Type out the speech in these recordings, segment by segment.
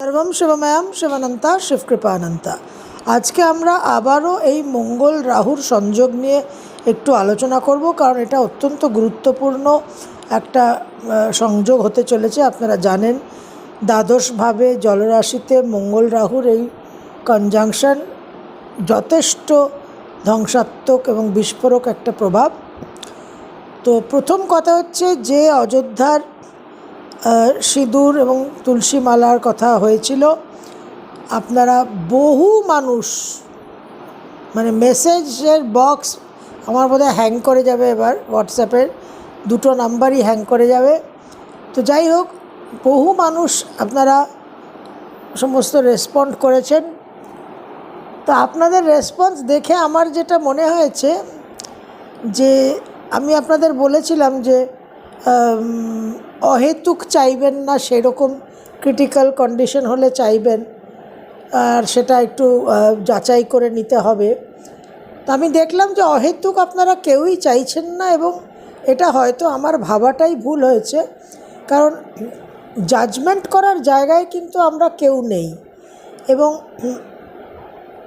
সর্বম শিবময়াম শিবানন্তা শিবকৃপানন্তা। আজকে আমরা আবারও এই মঙ্গল রাহুর সংযোগ নিয়ে একটু আলোচনা করব, কারণ এটা অত্যন্ত গুরুত্বপূর্ণ একটা সংযোগ হতে চলেছে। আপনারা জানেন, দ্বাদশভাবে জলরাশিতে মঙ্গল রাহুর এই কনজাংশন যথেষ্ট ধ্বংসাত্মক এবং বিস্ফোরক একটা প্রভাব। তো প্রথম কথা হচ্ছে যে অযোধ্যার সিঁদুর এবং তুলসী মালার কথা হয়েছিল। আপনারা বহু মানুষ মানে মেসেজের বক্স আমার বোধহয় হ্যাং করে যাবে এবার হোয়াটসঅ্যাপের দুটো নাম্বারই হ্যাং করে যাবে। তো যাই হোক, বহু মানুষ আপনারা সমস্ত রেসপন্ড করেছেন। তো আপনাদের রেসপন্স দেখে আমার যেটা মনে হয়েছে যে, আমি আপনাদের বলেছিলাম যে অহেতুক চাইবেন না, সেরকম ক্রিটিক্যাল কন্ডিশন হলে চাইবেন। আর সেটা একটু যাচাই করে নিতে হবে। তো আমি দেখলাম যে অহেতুক আপনারা কেউই চাইছেন না এবং এটা হয়তো আমার ভাবাটাই ভুল হয়েছে। কারণ জাজমেন্ট করার জায়গায় কিন্তু আমরা কেউ নেই। এবং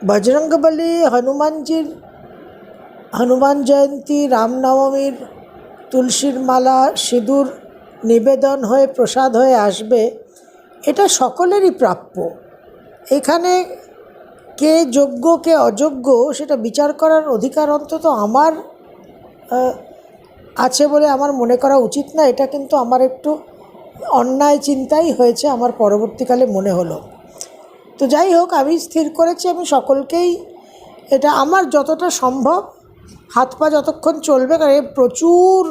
বজরঙ্গবলী হনুমানজির, হনুমান জয়ন্তী রামনবমীর তুলসীর মালা, সিঁদুর নিবেদন হয়ে, প্রসাদ হয়ে আসবে, এটা সকলেরই প্রাপ্য। এখানে কে যোগ্য, কে অযোগ্য, সেটা বিচার করার অধিকার অন্তত আমার আছে বলে আমার মনে করা উচিত না। এটা কিন্তু আমার একটু অন্যায় চিন্তাই হয়েছে, আমার পরবর্তীকালে মনে হলো। তো যাই হোক, আমি স্থির করেছি, আমি সকলকেই এটা আমার যতটা সম্ভব, হাত পা যতক্ষণ চলবে, কারণ প্রচুর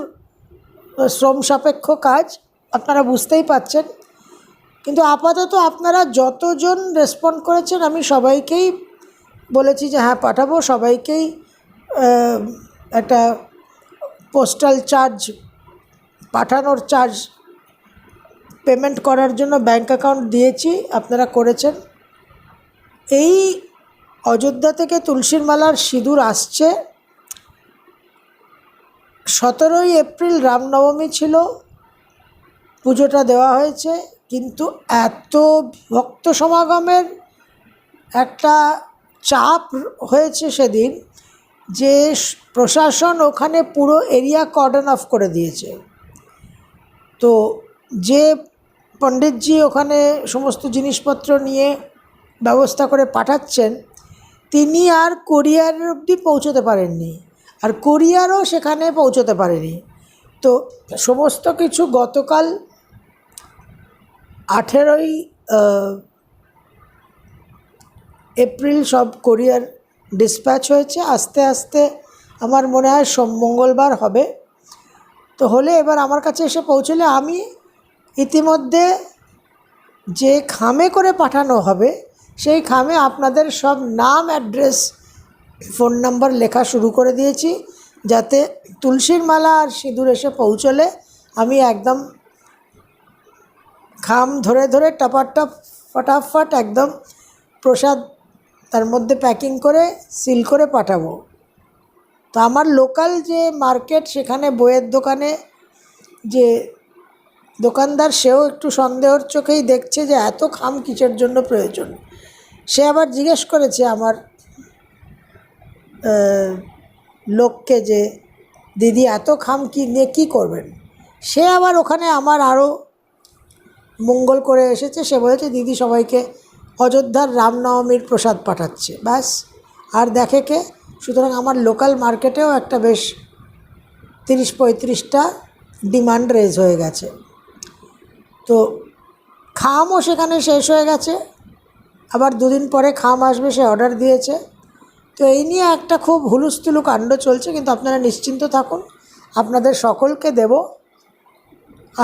শ্রম সাপেক্ষ কাজ, আপনারা বুঝতেই পাচ্ছেন কিন্তু আপাতত আপনারা যতজন রেসপন্ড করেছেন, আমি সবাইকেই বলেছি যে হ্যাঁ পাঠাবো। সবাইকেই একটা পোস্টাল চার্জ পাঠানোর চার্জ পেমেন্ট করার জন্য ব্যাঙ্ক অ্যাকাউন্ট দিয়েছি, আপনারা করেছেন। এই অযোধ্যা থেকে তুলসীর মালার সিঁদুর আসছে। সতেরোই এপ্রিল রামনবমী ছিল। পুজোটা দেওয়া হয়েছে, কিন্তু এত ভক্ত সমাগমের একটা চাপ হয়েছে সেদিন যে প্রশাসন ওখানে পুরো এরিয়া কর্ডন অফ করে দিয়েছে। তো যে পণ্ডিতজি ওখানে সমস্ত জিনিসপত্র নিয়ে ব্যবস্থা করে পাঠাচ্ছেন, তিনি আর কোরিয়ার অবধি পৌঁছতে পারেননি। আর কোরিয়ারও সেখানে পৌঁছতে পারেনি। তো সমস্ত কিছু গতকাল আঠেরোই এপ্রিল সব কোরিয়ার ডিসপ্যাচ হয়েছে। আস্তে আস্তে আমার মনে হয় সোম মঙ্গলবার হবে। তো হলে এবার আমার কাছে এসে পৌঁছলে আমি ইতিমধ্যে যে খামে করে পাঠানো হবে, সেই খামে আপনাদের সব নাম, অ্যাড্রেস ফোন নাম্বার লেখা শুরু করে দিয়েছি যাতে তুলসীর মালা আর সিঁদুর এসে পৌঁছলে আমি একদম খাম ধরে ধরে টপাটপ ফটাফট একদম প্রসাদ তার মধ্যে প্যাকিং করে সিল করে পাঠাবো। তো আমার লোকাল যে মার্কেট সেখানে বইয়ের দোকানে যে দোকানদার সেও একটু সন্দেহর চোখেই দেখছে যে এত খাম কিসের জন্য প্রয়োজন। সে আবার জিজ্ঞেস করেছে আমার লোককে যে, দিদি, এত খাম কি নিয়ে কী করবেন? সে আবার ওখানে আমার আরও মঙ্গল করে এসেছে। সে বলেছে, দিদি, সবাইকে অযোধ্যার রামনবমীর প্রসাদ পাঠাচ্ছে। ব্যাস, আর দেখে কে? সুতরাং আমার লোকাল মার্কেটেও একটা বেশ তিরিশ পঁয়ত্রিশটা ডিমান্ড রেজ হয়ে গেছে। তো খামও সেখানে শেষ হয়ে গেছে। আবার দুদিন পরে খাম আসবে, সে অর্ডার দিয়েছে। তো এই নিয়ে একটা খুব হুলুস্থুলু কাণ্ড চলছে, কিন্তু আপনারা নিশ্চিন্ত থাকুন, আপনাদের সকলকে দেব।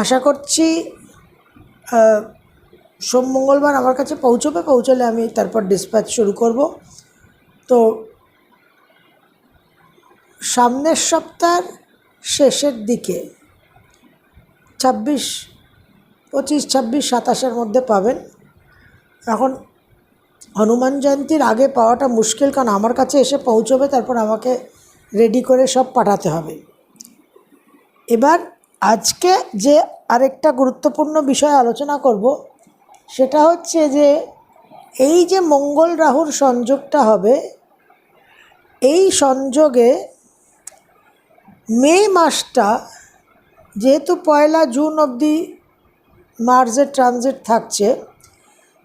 আশা করছি সোম মঙ্গলবার আমার কাছে পৌঁছবে, পৌঁছলে আমি তারপর ডিসপ্যাচ শুরু করব। তো সামনের সপ্তাহের শেষের দিকে ছাব্বিশ, পঁচিশ, ছাব্বিশ, সাতাশের মধ্যে পাবেন। এখন হনুমান জয়ন্তীর আগে পাওয়াটা মুশকিল, কারণ আমার কাছে এসে পৌঁছবে, তারপর আমাকে রেডি করে সব পাঠাতে হবে। এবার আজকে যে আরেকটা গুরুত্বপূর্ণ বিষয় আলোচনা করব, সেটা হচ্ছে যে এই যে মঙ্গল রাহুর সংযোগটা হবে, এই সংযোগে মে মাসটা যেহেতু পয়লা জুন অবধি মার্চের ট্রানজিট থাকছে,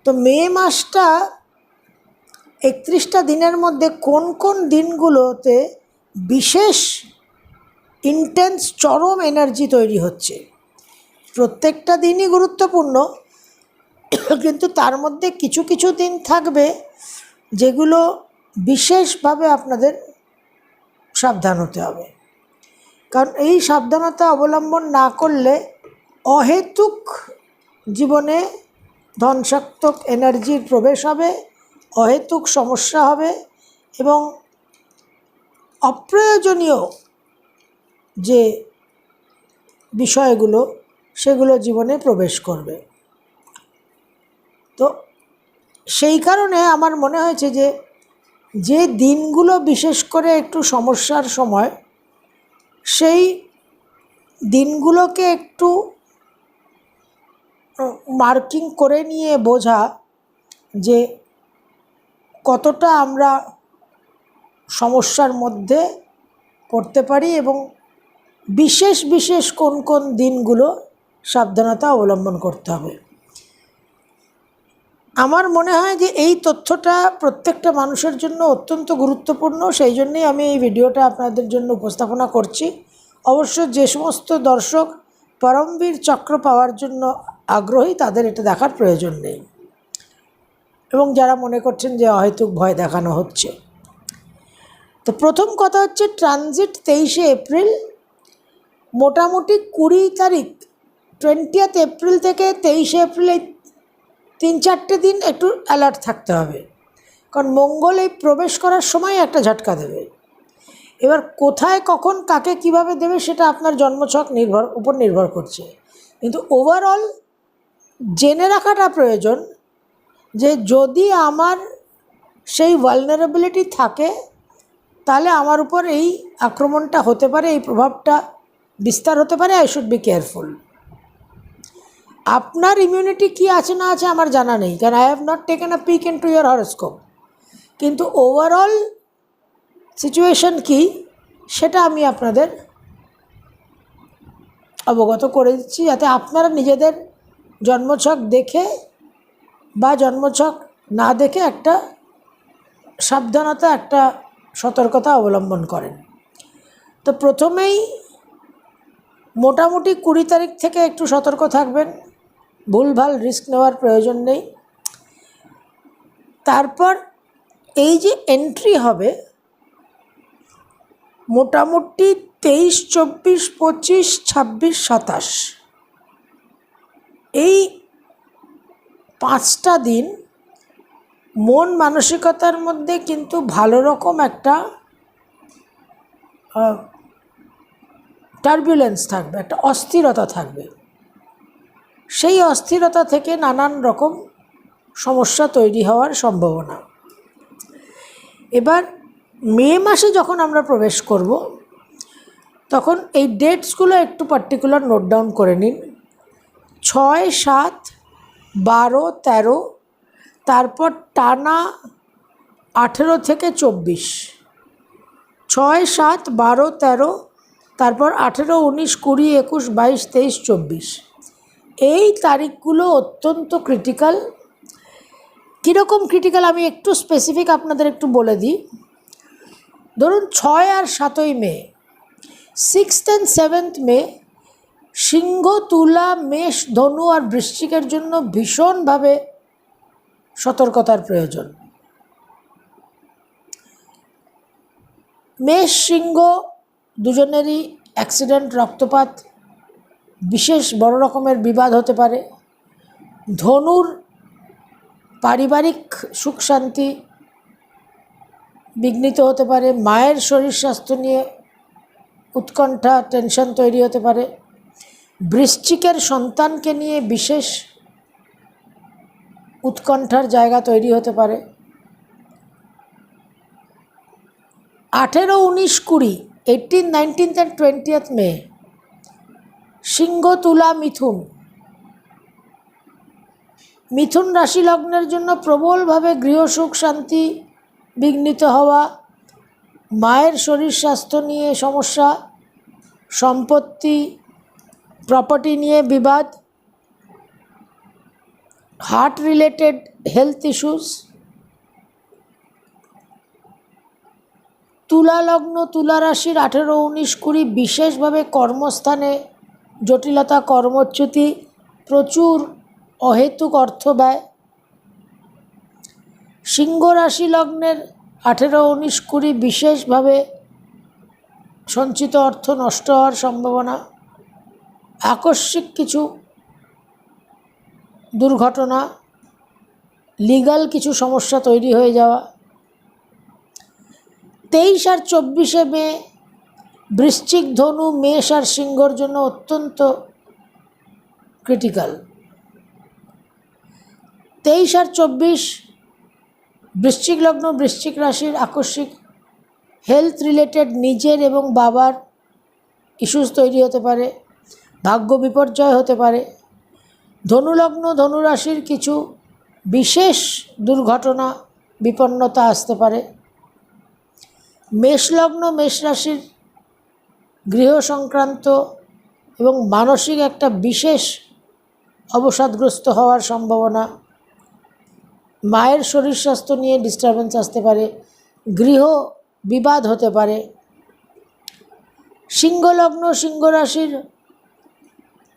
তো মে মাসটা একত্রিশটা দিনের মধ্যে কোন কোন দিনগুলোতে বিশেষ ইন্টেন্স চরম এনার্জি তৈরি হচ্ছে? প্রত্যেকটা দিনই গুরুত্বপূর্ণ, কিন্তু তার মধ্যে কিছু কিছু দিন থাকবে যেগুলো বিশেষভাবে আপনাদের সাবধান হতে হবে। কারণ এই সাবধানতা অবলম্বন না করলে অহেতুক জীবনে ধ্বংসাত্মক এনার্জির প্রবেশ হবে অহেতুক সমস্যা হবে এবং অপ্রয়োজনীয় যে বিষয়গুলো সেগুলো জীবনে প্রবেশ করবে। তো সেই কারণে আমার মনে হয়েছে যে যে দিনগুলো বিশেষ করে একটু সমস্যার সময়, সেই দিনগুলোকে একটু মার্কিং করে নিয়ে বোঝা যে কতটা আমরা সমস্যার মধ্যে পড়তে পারি এবং বিশেষ বিশেষ কোন কোন দিনগুলো সাবধানতা অবলম্বন করতে হবে। আমার মনে হয় যে এই তথ্যটা প্রত্যেকটা মানুষের জন্য অত্যন্ত গুরুত্বপূর্ণ, সেই জন্যেই আমি এই ভিডিওটা আপনাদের জন্য উপস্থাপনা করছি। অবশ্য যে সমস্ত দর্শক পরমবীর চক্র পাওয়ার জন্য আগ্রহী, তাদের এটা দেখার প্রয়োজন নেই। এবং যারা মনে করছেন যে অহেতুক ভয় দেখানো হচ্ছে। তো প্রথম কথা হচ্ছে ট্রানজিট তেইশে এপ্রিল, মোটামুটি কুড়ি তারিখ টোয়েন্টিয়াথ এপ্রিল থেকে তেইশে এপ্রিল এই তিন চারটে দিন একটু অ্যালার্ট থাকতে হবে। কারণ মঙ্গল এই প্রবেশ করার সময় একটা ঝটকা দেবে। এবার কোথায়, কখন, কাকে কীভাবে দেবে সেটা আপনার জন্মছক নির্ভর, উপর নির্ভর করছে। কিন্তু ওভারঅল জেনে রাখাটা প্রয়োজন যে যদি আমার সেই ভালনারেবিলিটি থাকে, তাহলে আমার উপর এই আক্রমণটা হতে পারে, এই প্রভাবটা বিস্তার হতে পারে আই শুড বি কেয়ারফুল আপনার ইমিউনিটি কি আছে না আছে আমার জানা নেই, কারণ I have not taken a peek into year horoscope কিন্তু ওভারঅল সিচুয়েশন কি, সেটা আমি আপনাদের অবগত করে দিচ্ছি যাতে আপনারা নিজেদের জন্মছক দেখে বা জন্মছক না দেখে একটা সাবধানতা, একটা সতর্কতা অবলম্বন করেন। তো প্রথমেই মোটামুটি কুড়ি তারিখ থেকে একটু সতর্ক থাকবেন, ভুলভাল রিস্ক নেওয়ার প্রয়োজন নেই। তারপর এই যে এন্ট্রি হবে, মোটামুটি তেইশ, চব্বিশ, পঁচিশ, ছাব্বিশ, সাতাশ, এই পাঁচটা দিন মন মানসিকতার মধ্যে কিন্তু ভালো রকম একটা টার্বুলেন্স থাকবে, একটা অস্থিরতা থাকবে। সেই অস্থিরতা থেকে নানান রকম সমস্যা তৈরি হওয়ার সম্ভাবনা। এবার মে মাসে যখন আমরা প্রবেশ করব, তখন এই ডেটসগুলো একটু পার্টিকুলার নোট ডাউন করে নিন। ছয়, সাত বারো তেরো, তারপর টানা আঠেরো থেকে চব্বিশ। ছয় সাত, বারো তেরো, তারপর আঠেরো, উনিশ, কুড়ি, একুশ, বাইশ, তেইশ, চব্বিশ। এই তারিখগুলো অত্যন্ত ক্রিটিক্যাল কীরকম ক্রিটিক্যাল আমি একটু স্পেসিফিক আপনাদের একটু বলে দিই। ধরুন ছয় আর সাতই মে সিক্সথ অ্যান্ড সেভেন্থ মে সিংহ, তুলা, মেষ, ধনু আর বৃশ্চিকের জন্য ভীষণভাবে সতর্কতার প্রয়োজন। মেষ, সিংহ দুজনেরই অ্যাক্সিডেন্ট রক্তপাত, বিশেষ বড় রকমের বিবাদ হতে পারে। ধনুর পারিবারিক সুখ শান্তি বিঘ্নিত হতে পারে। মায়ের শরীর স্বাস্থ্য নিয়ে উৎকণ্ঠা টেনশন তৈরি হতে পারে। বৃশ্চিকের সন্তানকে নিয়ে বিশেষ উৎকণ্ঠার জায়গা তৈরি হতে পারে। আঠেরো উনিশ কুড়ি eighteen nineteenth and twentieth May সিংহ তুলা মিথুন। মিথুন রাশি লগ্নের জন্য প্রবলভাবে গৃহসুখ শান্তি, বিঘ্নিত হওয়া, মায়ের শরীর স্বাস্থ্য নিয়ে সমস্যা, সম্পত্তি প্রপার্টি নিয়ে বিবাদ হার্ট রিলেটেড হেলথ ইস্যুস তুলা লগ্ন তুলা রাশির আঠেরো, উনিশ, কুড়ি বিশেষভাবে কর্মস্থানে জটিলতা, কর্মচ্যুতি, প্রচুর অহেতুক অর্থ ব্যয়। সিংহ রাশি লগ্নের আঠেরো, উনিশ, কুড়ি বিশেষভাবে সঞ্চিত অর্থ নষ্ট হওয়ার সম্ভাবনা। আকস্মিক কিছু দুর্ঘটনা লিগাল কিছু সমস্যা তৈরি হয়ে যাওয়া। তেইশ আর চব্বিশে মে, বৃশ্চিক ধনু, মেষ আর সিংহর জন্য অত্যন্ত ক্রিটিক্যাল তেইশ আর চব্বিশ, বৃশ্চিক লগ্ন, বৃশ্চিক রাশির আকস্মিক হেলথ রিলেটেড নিজের এবং বাবার ইস্যুস তৈরি হতে পারে। ভাগ্য বিপর্যয় হতে পারে। ধনুলগ্ন ধনুরাশির কিছু বিশেষ দুর্ঘটনা, বিপন্নতা আসতে পারে। মেষলগ্ন মেষরাশির গৃহ সংক্রান্ত এবং মানসিক একটা বিশেষ অবসাদগ্রস্ত হওয়ার সম্ভাবনা। মায়ের শরীর স্বাস্থ্য নিয়ে ডিস্টারবেন্স আসতে পারে। গৃহ বিবাদ হতে পারে। সিংহলগ্ন সিংহ রাশির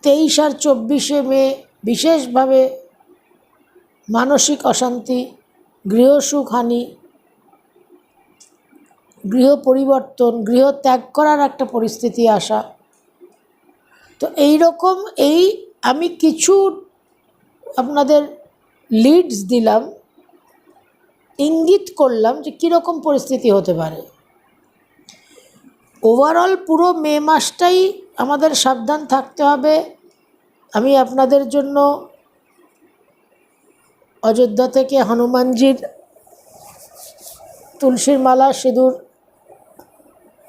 তেইশ আর চব্বিশে মে বিশেষভাবে মানসিক অশান্তি গৃহসুখ হানি গৃহ পরিবর্তন গৃহ ত্যাগ করার একটা পরিস্থিতি আসা। তো এই রকম এই আমি কিছু আপনাদের লিডস দিলাম, ইঙ্গিত করলাম যে কীরকম পরিস্থিতি হতে পারে। ওভারঅল পুরো মে মাসটাই আমাদের সাবধান থাকতে হবে। আমি আপনাদের জন্য অযোধ্যা থেকে হনুমানজির তুলসীর মালা, সিঁদুর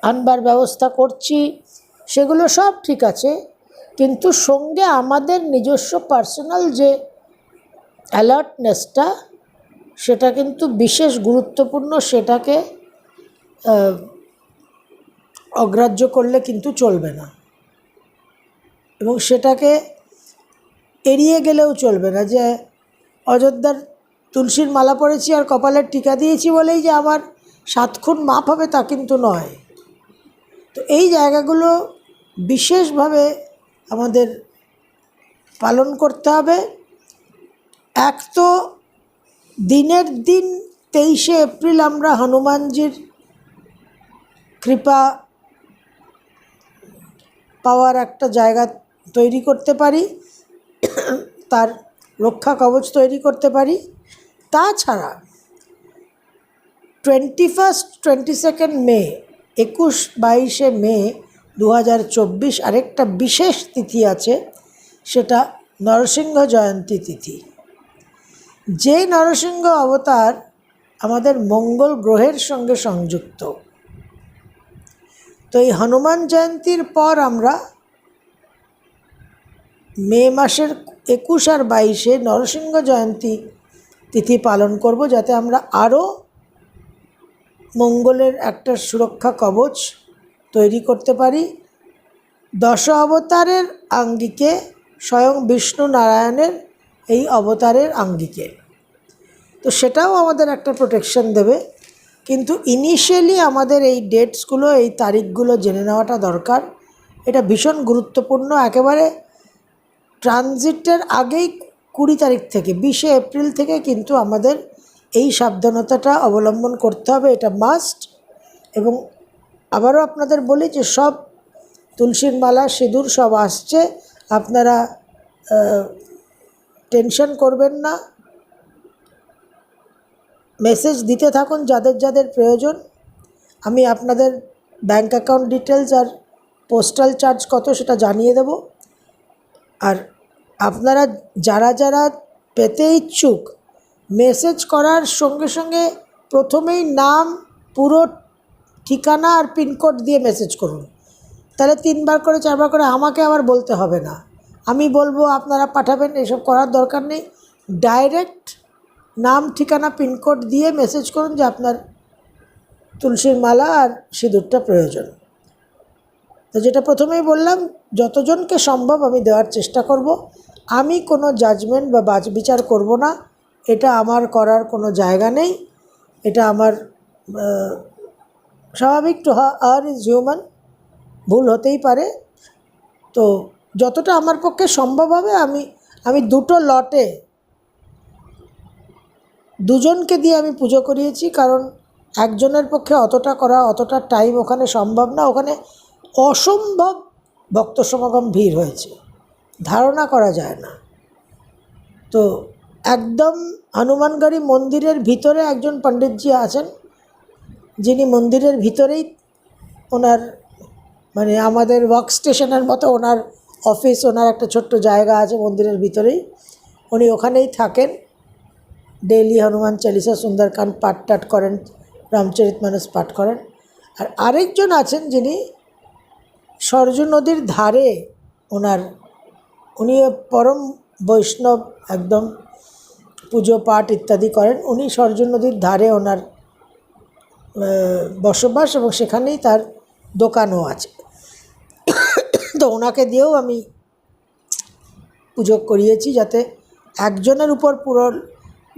আনবার ব্যবস্থা করছি। সেগুলো সব ঠিক আছে। কিন্তু সঙ্গে আমাদের নিজস্ব পার্সোনাল যে অ্যালার্টনেসটা, সেটা কিন্তু বিশেষ গুরুত্বপূর্ণ, সেটাকে অগ্রাহ্য করলে কিন্তু চলবে না। এবং সেটাকে এড়িয়ে গেলেও চলবে না যে অযোধ্যার তুলসীর মালা পরেছি আর কপালের টিকা দিয়েছি বলেই যে আমার সাতক্ষণ মাপ হবে তা কিন্তু নয়। তো এই জায়গাগুলো বিশেষভাবে আমাদের পালন করতে হবে। এক তো দিনের দিন তেইশে এপ্রিল আমরা হনুমানজির কৃপা পাওয়ার একটা জায়গা তৈরি করতে পারি, তার রক্ষা কবচ তৈরি করতে পারি। তাছাড়া twenty first twenty second May, একুশ, বাইশে মে দু হাজার চব্বিশ আরেকটা বিশেষ তিথি আছে, সেটা নরসিংহ জয়ন্তী তিথি। যে নরসিংহ অবতার আমাদের মঙ্গল গ্রহের সঙ্গে সংযুক্ত। তো এই হনুমান জয়ন্তীর পর আমরা মে মাসের একুশ আর বাইশে নরসিংহ জয়ন্তী তিথি পালন করব যাতে আমরা আরও মঙ্গলের একটা সুরক্ষা কবচ তৈরি করতে পারি। দশ অবতারের আঙ্গিকে স্বয়ং বিষ্ণু নারায়ণের এই অবতারের আঙ্গিকে। তো সেটাও আমাদের একটা প্রোটেকশন দেবে। কিন্তু ইনিশিয়ালি আমাদের এই ডেটসগুলো এই তারিখগুলো জেনে নেওয়াটা দরকার। এটা ভীষণ গুরুত্বপূর্ণ। একেবারে ট্রানজিটের আগেই কুড়ি তারিখ থেকে, বিশে এপ্রিল থেকে কিন্তু আমাদের এই সাবধানতাটা অবলম্বন করতে হবে, এটা মাস্ট এবং আবারও আপনাদের বলি যে সব তুলসীর মালা সিঁদুর সব আসছে, আপনারা টেনশন করবেন না। মেসেজ দিতে থাকুন যাদের যাদের প্রয়োজন। আমি আপনাদের ব্যাঙ্ক অ্যাকাউন্ট ডিটেলস আর পোস্টাল চার্জ কত সেটা জানিয়ে দেব। আর আপনারা যারা যারা পেতে ইচ্ছুক মেসেজ করার সঙ্গে সঙ্গে প্রথমেই নাম, পুরো ঠিকানা আর পিনকোড দিয়ে মেসেজ করুন। তাহলে তিনবার করে, চারবার করে আমাকে আবার বলতে হবে না। আমি বলব, আপনারা পাঠাবেন, এসব করার দরকার নেই। ডাইরেক্ট নাম, ঠিকানা পিনকোড দিয়ে মেসেজ করুন যে আপনার তুলসীর মালা আর সিঁদুরটা প্রয়োজন। তো যেটা প্রথমেই বললাম, যতজনকে সম্ভব আমি দেওয়ার চেষ্টা করব। আমি কোনো জাজমেন্ট বা বাজ বিচার করব না। এটা আমার করার কোনো জায়গা নেই। এটা আমার স্বাভাবিক টু আর ইজ হিউম্যান ভুল হতেই পারে। তো যতটা আমার পক্ষে সম্ভব হবে, আমি আমি দুটো লটে দুজনকে দিয়ে আমি পুজো করিয়েছি, কারণ একজনের পক্ষে অতটা করা, অতটা টাইম ওখানে সম্ভব না। ওখানে অসম্ভব ভক্ত সমাগম ভিড় হয়েছে। ধারণা করা যায় না। তো একদম হনুমানগড়ি মন্দিরের ভিতরে একজন পণ্ডিতজি আছেন, যিনি মন্দিরের ভিতরেই ওনার মানে আমাদের ওয়ার্ক স্টেশনের মতো ওনার অফিস ওনার একটা ছোট্ট জায়গা আছে মন্দিরের ভিতরেই। উনি ওখানেই থাকেন। ডেইলি হনুমান চালিসা সুন্দরকাণ্ড পাঠ টাট করেন, রামচরিত মানুষ পাঠ করেন। আর আরেকজন আছেন যিনি সরজু নদীর ধারে ওনার উনি পরম বৈষ্ণব, একদম পুজো, পাঠ ইত্যাদি করেন। উনি সরজু নদীর ধারে ওনার বসবাস এবং সেখানেই তার দোকানও আছে। তো ওনাকে দিয়েও আমি পুজো করিয়েছি যাতে একজনের উপর পুরো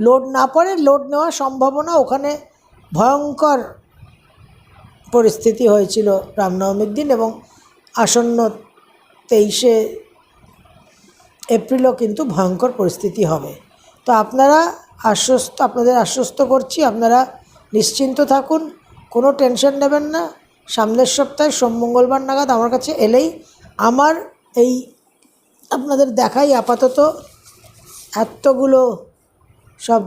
লোড না পড়ে, লোড নেওয়া সম্ভাবনা ওখানে ভয়ঙ্কর পরিস্থিতি হয়েছিল রামনবমীর দিন এবং আসন্ন তেইশে এপ্রিলও কিন্তু ভয়ঙ্কর পরিস্থিতি হবে। তো আপনারা আশ্বস্ত, আপনাদের আশ্বস্ত করছি, আপনারা নিশ্চিন্ত থাকুন, কোনো টেনশন নেবেন না। সামনের সপ্তাহে সোম মঙ্গলবার নাগাদ আমার কাছে এলেই আমার এই আপনাদের দেখাই আপাতত এতগুলো সব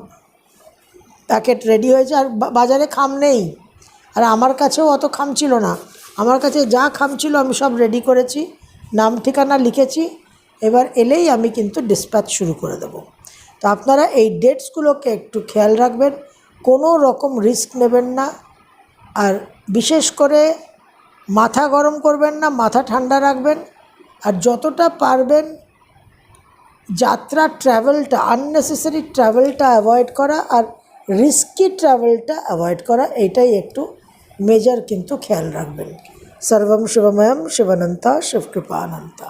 প্যাকেট রেডি হয়েছে। আর বাজারে খাম নেই। আর আমার কাছেও অত খাম ছিল না। আমার কাছে যা খাম ছিল আমি সব রেডি করেছি, নাম ঠিকানা লিখেছি। এবার এলেই আমি কিন্তু ডিসপ্যাচ শুরু করে দেব। তো আপনারা এই ডেটসগুলোকে একটু খেয়াল রাখবেন, কোনো রকম রিস্ক নেবেন না, আর বিশেষ করে মাথা গরম করবেন না, মাথা ঠান্ডা রাখবেন, আর যতটা পারবেন যাত্রা ট্রাভেলটা আননেসেসারি ট্রাভেলটা অ্যাভয়েড করা, আর রিস্কি ট্রাভেলটা অ্যাভয়েড করা এইটাই একটু মেজর কিন্তু খেয়াল রাখবেন। সর্বম শিবময়ম শিবানন্তা শিবকৃপানন্তা